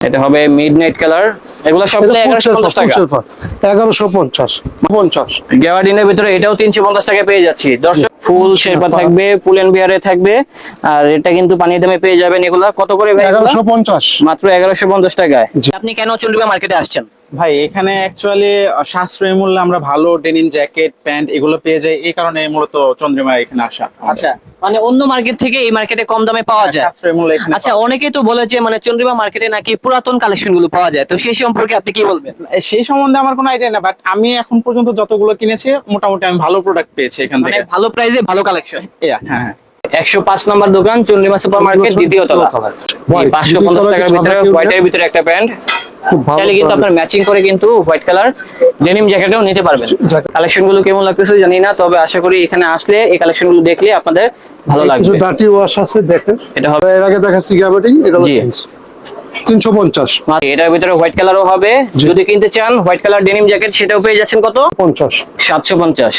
এটা হবে mid night colour এগুলো সবগুলো এগারোশো পঞ্চাশ টাকা। এগারোশো পঞ্চাশ পঞ্চাশ। গ্যাওয়ার্ডিনের ভিতরে এটাও তিনশো পঞ্চাশ টাকা পেয়ে যাচ্ছি। দর্শক ফুল শেরপা থাকবে পুলেন বিয়ারে থাকবে। আর এটা কিন্তু পানির দামে পেয়ে যাবেন এগুলা। কত করে ভাই এগুলা? এগারোশো পঞ্চাশ। মাত্র এগারোশো পঞ্চাশ টাকায়। জি। আপনি কেন চলবে মার্কেটে আসছেন? ভাই এখানে অ্যাকচুয়ালি সাশ্রয়ী মূল্যে আমরা ভালো ডেনিম জ্যাকেট প্যান্ট এগুলো পেয়ে যাই। এই কারণে মূলত চন্দ্রিমা এখানে আসা আচ্ছা মানে অন্য মার্কেট থেকে এই মার্কেটে কম দামে পাওয়া যায়? সাশ্রয়ী মূল্যে এখানে আচ্ছা অনেকেই তো বলে যে মানে চন্দ্রিমা মার্কেটে নাকি পুরাতন কালেকশনগুলো পাওয়া যায়। তো সেই সম্পর্কে আপনি কি বলবেন? সেই সম্বন্ধে আমার কোনো আইডিয়া না বাট আমি এখন পর্যন্ত যতগুলো কিনেছি মোটামুটি আমি ভালো প্রোডাক্ট পেয়েছি এখান মানে থেকে। ভালো প্রাইসে ভালো কালেকশন হ্যাঁ হ্যাঁ। একশো পাঁচ নম্বর দোকান চন্দ্রিমা সুপার মার্কেট দ্বিতীয় তলা। White, পাঁচশো পঞ্চাশ টাকার ভিতরে হোয়াইটের ভিতরে একটা প্যান্ট। খুব ভালো চাইলে কিন্তু। আপনার ম্যাচিং করে কিন্তু হোয়াইট কালার ডেনিম জ্যাকেটও নিতে পারবেন। কালেকশনগুলো কেমন লাগতেছে জানি না তবে আশা করি এখানে আসলে এই কালেকশনগুলো দেখলে আপনাদের ভালো কিছু লাগবে। ডাটি ওয়াশ আছে দেখেন। এটা হবে এর আগে দেখাচ্ছি এটা জি। তিনশো পঞ্চাশ। এটার ভিতরে হোয়াইট কালারও হবে। যদি কিনতে চান হোয়াইট কালার ডেনিম জ্যাকেট সেটাও পেয়ে যাচ্ছেন কত? পঞ্চাশ। সাতশো পঞ্চাশ।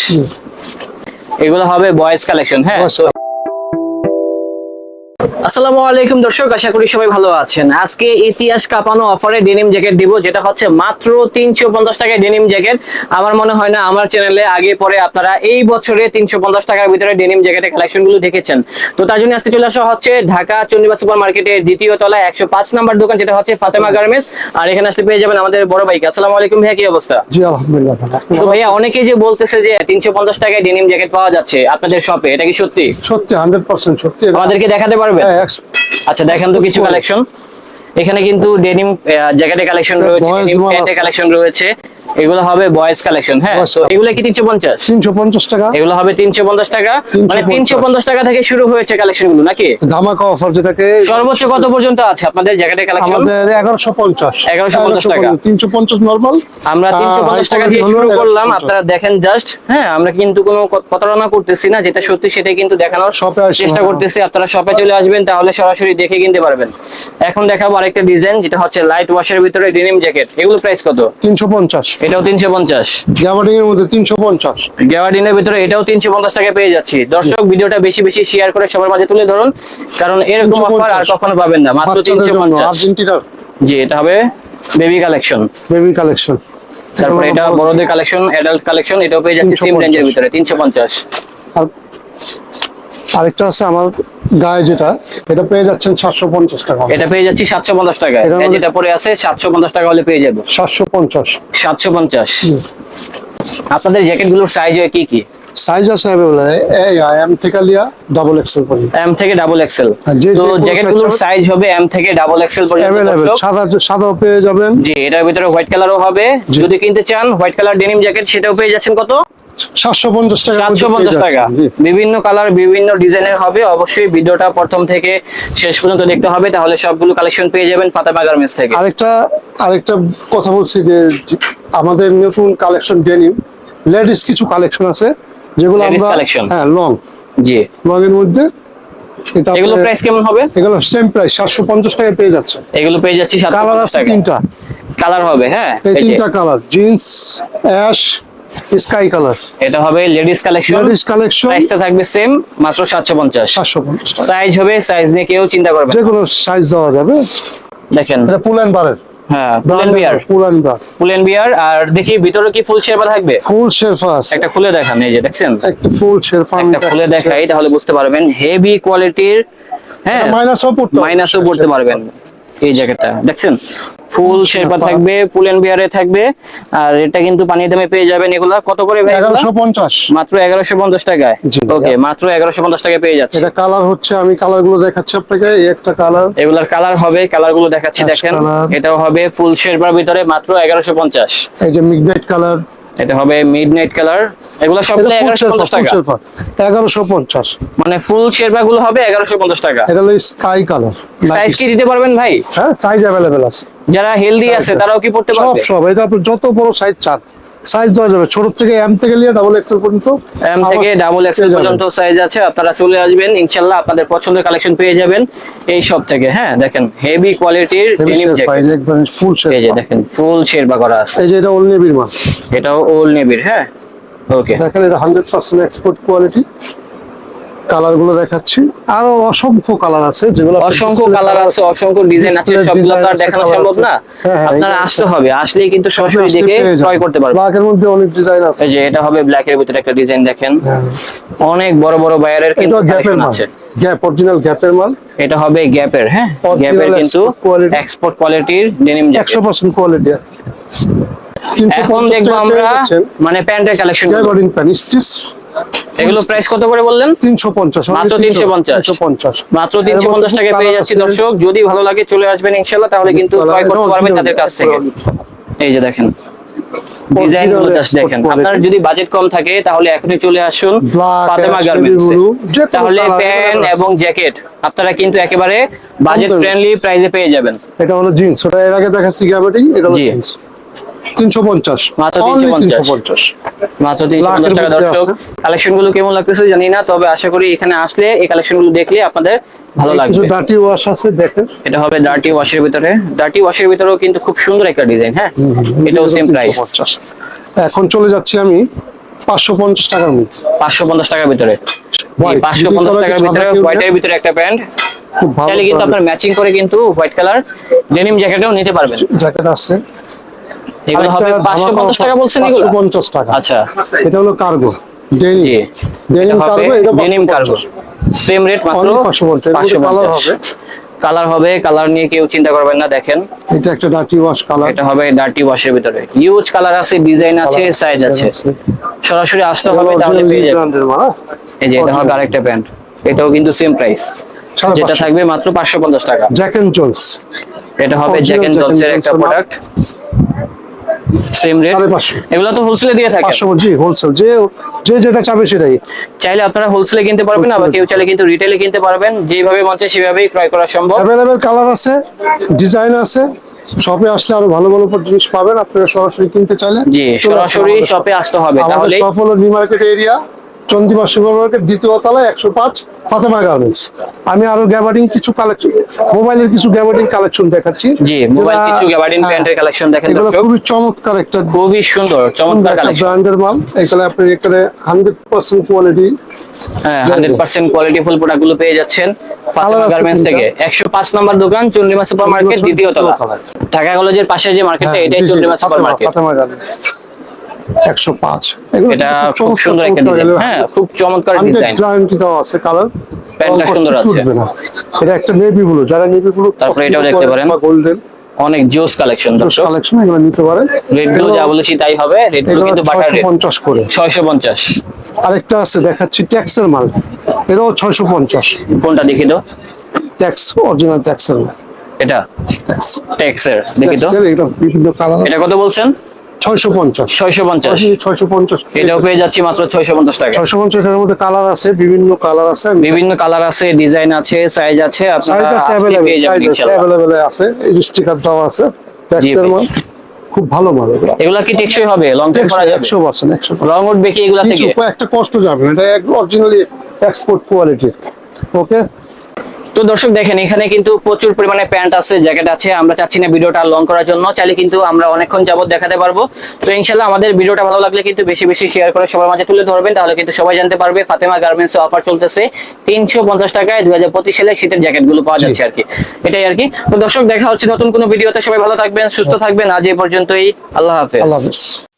এগুলো হবে বয়েজ কালেকশন হ্যাঁ? আসসালামু আলাইকুম দর্শক আশা করি সবাই ভালো আছেন। আজকে ইতিহাস কাঁপানো অফারে ডেনিম জ্যাকেট দিব যেটা হচ্ছে মাত্র তিনশো পঞ্চাশ টাকায় ডেনিম জ্যাকেট আমার মনে হয় না আমার চ্যানেলে আগে পরে আপনারা এই বছরে তিনশো পঞ্চাশ টাকার ভিতরে ডেনিম জ্যাকেটের কালেকশনগুলো দেখেছেন। তো তার জন্য আজকে চলে আসা হচ্ছে ঢাকা চন্ডিবা সুপার মার্কেটের দ্বিতীয় তলায় একশো পাঁচ নাম্বার দোকান যেটা হচ্ছে ফাতেমা গার্মেন্টস। আর এখানে আসলে পেয়ে যাবেন আমাদের বড় ভাইকে। আসসালামু আলাইকুম ভাইয়া কি অবস্থা? জি আলহামদুলিল্লাহ তো ভাইয়া অনেকেই যে বলতেছে যে তিনশো পঞ্চাশ টাকায় ডেনিম জ্যাকেট পাওয়া যাচ্ছে আপনাদের শপে এটা কি সত্যি? সত্যি হান্ড্রেড পার্সেন্ট সত্যি। আমাদেরকে দেখাতে পারবেন হ্যাঁ, আচ্ছা দেখেন তো কিছু কালেকশন এখানে কিন্তু ডেনিম জ্যাকেটের কালেকশন রয়েছে ডেনিম প্যান্টের কালেকশন রয়েছে। এগুলো হবে বয়েজ কালেকশন হ্যাঁ? এগুলো কি তিনশো পঞ্চাশ? তিনশো পঞ্চাশ টাকা। এগুলো হবে তিনশো পঞ্চাশ টাকা। মানে 350 তিনশো পঞ্চাশ টাকা থেকে শুরু হয়েছে কালেকশনগুলো নাকি? ধামাকা অফার যেটাকে সর্বোচ্চ কত পর্যন্ত আছে আপনাদের জ্যাকেটের কালেকশন আমাদের এগারোশো পঞ্চাশ। 1150 টাকা। তিনশো পঞ্চাশ নর্মাল আমরা তিনশো পঞ্চাশ টাকা দিয়ে শুরু করলাম আপনারা দেখেন জাস্ট হ্যাঁ আমরা কিন্তু কোনো প্রতারণা করতেছি না যেটা সত্যি সেটাই কিন্তু দেখানোর। চেষ্টা করতেছি। আপনারা শপে চলে আসবেন তাহলে সরাসরি দেখে কিনতে পারবেন। এখন দেখাবো আরেকটা ডিজাইন যেটা হচ্ছে লাইট ওয়াশের ভিতরে ডেনিম জ্যাকেট এগুলো প্রাইস কত? তিনশো পঞ্চাশ। এটাও তিনশো পঞ্চাশ। এর মধ্যে তিনশো পঞ্চাশ। গ্যাওয়ার্ডিনের ভিতরে এটাও তিনশো পঞ্চাশ টাকা পেয়ে যাচ্ছি। দর্শক ভিডিওটা বেশি বেশি শেয়ার করে সবার মাঝে তুলে ধরুন কারণ এরকম অফার আর কখনো পাবেন না মাত্র বাচ্চাদের তিনশো জন্য পঞ্চাশ। আর্জেন্টিনার জি এটা হবে বেবি কালেকশন বেবি কালেকশন তারপরে এটা বড়দের কালেকশন অ্যাডাল্ট কালেকশন এটাও পেয়ে যাচ্ছে সেম রেঞ্জের ভিতরে তিনশো পঞ্চাশ। আরেকটা আছে আমার গায়ে যেটা এটা পেয়ে যাচ্ছেন সাতশো পঞ্চাশ টাকা। এটা পেয়ে যাচ্ছি সাতশো পঞ্চাশ টাকা। যেটা পরে আছে সাতশো পঞ্চাশ টাকা হলে পেয়ে যাব। সাতশো পঞ্চাশ। সাতশো পঞ্চাশ। আপনাদের জ্যাকেটগুলোর সাইজ হয় কি কি? সাইজ আছে এই এম থেকে লিয়া ডাবল এক্সেল পর্যন্ত। এম থেকে ডাবল এক্সেল হ্যাঁ, যে- তো যে জ্যাকেটগুলোর সাইজ হবে। এম থেকে ডাবল এক্সেল পর্যন্ত দর্শক। সাদা সাদাও পেয়ে যাবেন। জি এটার ভিতরে হোয়াইট কালারও হবে। যদি কিনতে চান হোয়াইট কালার ডেনিম জ্যাকেট সেটাও পেয়ে যাচ্ছেন কত? সাতশো পঞ্চাশ টাকা সাতশো পঞ্চাশ টাকা। বিভিন্ন কালার বিভিন্ন ডিজাইনের হবে। অবশ্যই ভিডিওটা প্রথম থেকে শেষ পর্যন্ত দেখতে হবে তাহলে সবগুলো কালেকশন পেয়ে যাবেন ফাতেমা গার্মেন্টস থেকে। আরেকটা আরেকটা কথা বলছি যে আমাদের নতুন কালেকশন ডেনিম লেডিস কিছু কালেকশন আছে যেগুলো আমরা হ্যাঁ লং জি। লং এর মধ্যে এগুলো প্রাইস কেমন হবে? এগুলো সেম প্রাইস সাতশো পঞ্চাশ টাকায় পেয়ে যাচ্ছে। এগুলো পেয়ে যাচ্ছি সাতশো কালার আছে তিনটা। কালার হবে হ্যাঁ এই তিনটা colour jeans ash sky colour. এটা হবে লেডিস কালেকশন। Ladies collection. প্রাইসটা থাকবে সেম মাত্র সাতশো পঞ্চাশ। সাতশো পঞ্চাশ টাকা। সাইজ হবে সাইজ নিয়ে কেউ চিন্তা করবে না। যে কোনো সাইজ দেওয়া যাবে। দেখেন। এটা পুল অ্যান্ড বারের হ্যাঁ পুলেন বিয়ার পুলেন বিয়ার আর দেখি ভিতরে কি ফুল শেপা থাকবে? ফুল আছে। একটা খুলে দেখান এই যে দেখছেন? একটা ফুল শেরফা একটা খুলে দেখাই তাহলে বুঝতে পারবেন। হেভি কোয়ালিটির হ্যাঁ মাইনাসও পড়তে। মাইনাসও পড়তে পারবেন। এই জ্যাকেটটা। দেখছেন? ফুল শেপা শেরপা। থাকবে পুলেন বিয়ারে থাকবে আর এটা কিন্তু পানি দামে পেয়ে যাবেন এগুলা। কত করে ভাই এগুলা? এগারোশো পঞ্চাশ। মাত্র এগারোশো পঞ্চাশ টাকায়? ওকে মাত্র এগারোশো পঞ্চাশ টাকায় পেয়ে যাচ্ছে এটা কালার হচ্ছে আমি কালারগুলো দেখাচ্ছি আপনাকে এই একটা কালার। এগুলার কালার হবে কালারগুলো দেখাচ্ছি দেখেন। এটাও হবে ফুল শেরপার ভিতরে মাত্র এগারোশো পঞ্চাশ। এই যে মিডনাইট কালার। এটা হবে মিড নাইট কালার এগুলো সবগুলো পঞ্চাশ ফুল টাকা। শেরফা এগারোশো পঞ্চাশ। মানে ফুল শেরপা গুলো হবে এগারোশো পঞ্চাশ টাকা। এটা হলো স্কাই কালার সাইজ কি দিতে পারবেন ভাই? হ্যাঁ সাইজ अवेलेबल আছে। যারা হেলদি আছে তারাও কি পড়তে পারবে? সব। সব এটা যত বড় সাইজ চান। সাইজ দেওয়া যাবে। ছোট থেকে এম থেকে নিয়ে ডাবল এক্সেল পর্যন্ত এম থেকে ডাবল এক্সেল। পর্যন্ত সাইজ আছে আপনারা চলে আসবেন ইনশাআল্লাহ আপনাদের পছন্দের কালেকশন পেয়ে যাবেন এই সব থেকে। হ্যাঁ দেখেন হেভি কোয়ালিটির ডেনিম জ্যাকেট ফুল ফুল এই যে দেখেন ফুল শেরপা করা আছে। এই যে এটা ওল নেভির মাল। এটাও ওল নেভির হ্যাঁ? ওকে দেখেন এটা হান্ড্রেড পার্সেন্ট এক্সপোর্ট কোয়ালিটি কালারগুলো দেখাচ্ছি। আরও অসংখ্য কালার আছে যেগুলো অসংখ্য কালার আছে অসংখ্য ডিজাইন আছে সবগুলো তো আর দেখানো সম্ভব না? হ্যাঁ, হ্যাঁ, আপনারা আসতে হবে আসলেই কিন্তু সরাসরি দেখে ক্রয় করতে পারবেন। ব্ল্যাক এর মধ্যে অনেক ডিজাইন আছে। এই যে এটা হবে ব্ল্যাক এর ভিতরে একটা ডিজাইন দেখেন। হ্যাঁ। অনেক বড় বড় বায়ারের কিন্তু গ্যাপের কালেকশন মাল। আছে। গ্যাপ অরিজিনাল গ্যাপের মাল। এটা হবে গ্যাপের হ্যাঁ? গ্যাপের কিন্তু এক্সপোর্ট কোয়ালিটির ডেনিম একশো জ্যাকেট পার্সেন্ট কোয়ালিটি এখন দেখব আমরা মানে প্যান্টের কালেকশন এগুলো প্রাইস কত করে বললেন? তিনশো পঞ্চাশ মাত্র 350 তিনশো পঞ্চাশ। মাত্র তিনশো পঞ্চাশ টাকায় পেয়ে যাচ্ছি দর্শক। যদি ভালো লাগে চলে আসবেন ইনশাল্লাহ তাহলে কিন্তু ক্রয় করতে পারবেন তাদের কাছ থেকে। এই যে দেখেন ডিজাইনগুলো জাস্ট দেখেন। আপনার যদি বাজেট কম থাকে তাহলে এখনই চলে আসুন ফাতেমা গার্মেন্টস তাহলে প্যান্ট এবং জ্যাকেট আপনারা কিন্তু একেবারে বাজেট ফ্রেন্ডলি প্রাইসে পেয়ে যাবেন। এটা হলো জিন্স ওটা এর আগে দেখাচ্ছি এটা হলো জিন্স তিনশো পঞ্চাশ। মাত্র তিনশো টাকা দর্শক কালেকশনগুলো কেমন লাগতেছে জানি না তবে আশা করি এখানে আসলে এই কালেকশনগুলো দেখলে আপনাদের ভালো লাগবে। ডাটি ওয়াশ আছে দেখেন। এটা হবে ডার্টি ওয়াশের ভিতরে। ডার্টি ওয়াশের ভিতরেও কিন্তু খুব সুন্দর একটা ডিজাইন হ্যাঁ? এটাও সেম প্রাইস এখন চলে যাচ্ছি আমি পাঁচশো পঞ্চাশ টাকার মধ্যে। পাঁচশো পঞ্চাশ টাকার ভিতরে। পাঁচশো পঞ্চাশ টাকার ভিতরে হোয়াইটের ভিতরে একটা প্যান্ট খুব ভালো চাইলে কিন্তু আপনার ম্যাচিং করে কিন্তু হোয়াইট কালার ডেনিম জ্যাকেটও নিতে পারবেন। জ্যাকেট আছে। এগুলো হবে পাঁচশো পঞ্চাশ টাকা বলছেন এগুলো? পঞ্চাশ টাকা। আচ্ছা। এটা হলো কার্গো ডেনিম ডেনিম কার্গো এটা ডেনিম কার্গো সেম রেট মাত্র 550 কালার হবে। কালার হবে কালার নিয়ে কেউ চিন্তা করবেন না দেখেন। এটা একটা ডাটি ওয়াশ কালার এটা হবে ডার্টি ওয়াশের ভিতরে। ইউজ কালার আছে ডিজাইন আছে সাইজ আছে। সরাসরি আসতে হবে তাহলে পেয়ে যাবেন। হ্যাঁ? এই যে এটা হবে আরেকটা প্যান্ট এটাও কিন্তু সেম প্রাইস যেটা থাকবে মাত্র পাঁচশো পঞ্চাশ টাকা। জ্যাক এন্ড জোন্স এটা হবে Original জ্যাক এন্ড Jack একটা। Product same rate. এগুলো তো হোলসেলে দিয়ে থাকে। পাঁচশো জি হোলসেল যে যে যেটা চাবে সেটাই। চাইলে আপনারা হোলসেলে কিনতে পারবেন আবার কেউ চাইলে কিন্তু রিটেলে কিনতে পারবেন। যেভাবে মন চায় সেভাবেই ক্রয় করা সম্ভব। অ্যাভেলেবেল কালার আছে ডিজাইন আছে শপে আসলে আরও ভালো ভালো জিনিস পাবেন। আপনারা সরাসরি কিনতে চাইলে জি সরাসরি শপে আসতে হবে। তাহলে শপ হলো new market area Chandima super market দ্বিতীয় তলায় একশো পাঁচ ফাতেমা গার্মেন্টস আমি আরও গ্যাবার্ডিং কিছু কালেকশন মোবাইলের কিছু গ্যাবার্ডিং কালেকশন দেখাচ্ছি। জি মোবাইল কিছু গ্যাবার্ডিন হ্যাঁ, প্যান্টের কালেকশন দেখেন এগুলো খুবই চমৎকার একটা খুবই সুন্দর চমৎকার কালেকশন ব্র্যান্ডের মাল। এখানে আপনি এখানে হান্ড্রেড পার্সেন্ট কোয়ালিটি হ্যাঁ হান্ড্রেড পার্সেন্ট কোয়ালিটিফুল প্রোডাক্টগুলো পেয়ে যাচ্ছেন ফাতেমা গার্মেন্টস থেকে। একশো পাঁচ নম্বর দোকান দ্বিতীয় তলা। ঢাকা কলেজের পাশে যে মার্কেটটা হ্যাঁ, এটাই Chandrima super market Fatema garments একশো পাঁচ। এগুলো এটা খুব খুব সুন্দর একটা ডিজাইন হ্যাঁ খুব চমৎকার ডিজাইন গ্যারান্টি দেওয়া আছে কালার প্যান্টটা সুন্দর আছে। এটা একটা নেভি ব্লু যারা নেভি ব্লু তারপরে এটাও দেখতে পারেন। গোল্ডেন অনেক জোস কালেকশন দর্শক কালেকশন এগুলো নিতে পারেন। রেটগুলো যা বলেছি তাই হবে রেটগুলো কিন্তু বাটার ছয়শো রেট করে। ছয়শো পঞ্চাশ। আরেকটা আছে দেখাচ্ছি ট্যাক্সের মাল। এটাও ছয়শো পঞ্চাশ। কোনটা দেখি তো ট্যাক্স অরিজিনাল ট্যাক্সের এটা? ট্যাক্স দেখি তো ট্যাক্সের এটা কত বলছেন? এটাও পেয়ে যাচ্ছি মাত্র ছয়শো পঞ্চাশ টাকা। ছয়শো পঞ্চাশ এর মধ্যে কালার আছে বিভিন্ন কালার আছে। বিভিন্ন কালার আছে ডিজাইন আছে সাইজ আছে আছে স্টিকার দেওয়া আছে খুব ভালো মাল এগুলো। কি টেকসই হবে? লং টাইম করা যাবে? একশো পার্সেন্ট একশো রং উঠবে কি এগুলা কিছু থেকে? একটা কষ্ট যাবে না এটা অরিজিনালি এক্সপোর্ট কোয়ালিটি ওকে তো দর্শক দেখেন এখানে কিন্তু প্রচুর পরিমাণে প্যান্ট আছে জ্যাকেট আছে। আমরা চাচ্ছি না ভিডিওটা লং করার জন্য চাইলে কিন্তু আমরা অনেকক্ষণ যাবত দেখাতে পারব। তো ইনশাল্লাহ আমাদের ভিডিওটা ভালো লাগলে কিন্তু বেশি বেশি শেয়ার করে সবার মাঝে তুলে ধরবেন তাহলে কিন্তু সবাই জানতে পারবে ফাতেমা গার্মেন্টস অফার চলতেছে তিনশো পঞ্চাশ টাকায় দুই হাজার পঁচিশ সালে শীতের জ্যাকেটগুলো পাওয়া যাচ্ছে আর কি এটাই আর কি তো দর্শক দেখা হচ্ছে নতুন কোনো ভিডিওতে। সবাই ভালো থাকবেন সুস্থ থাকবেন। আজ এই পর্যন্তই। আল্লাহ হাফেজ। আল্লাহ হাফিজ।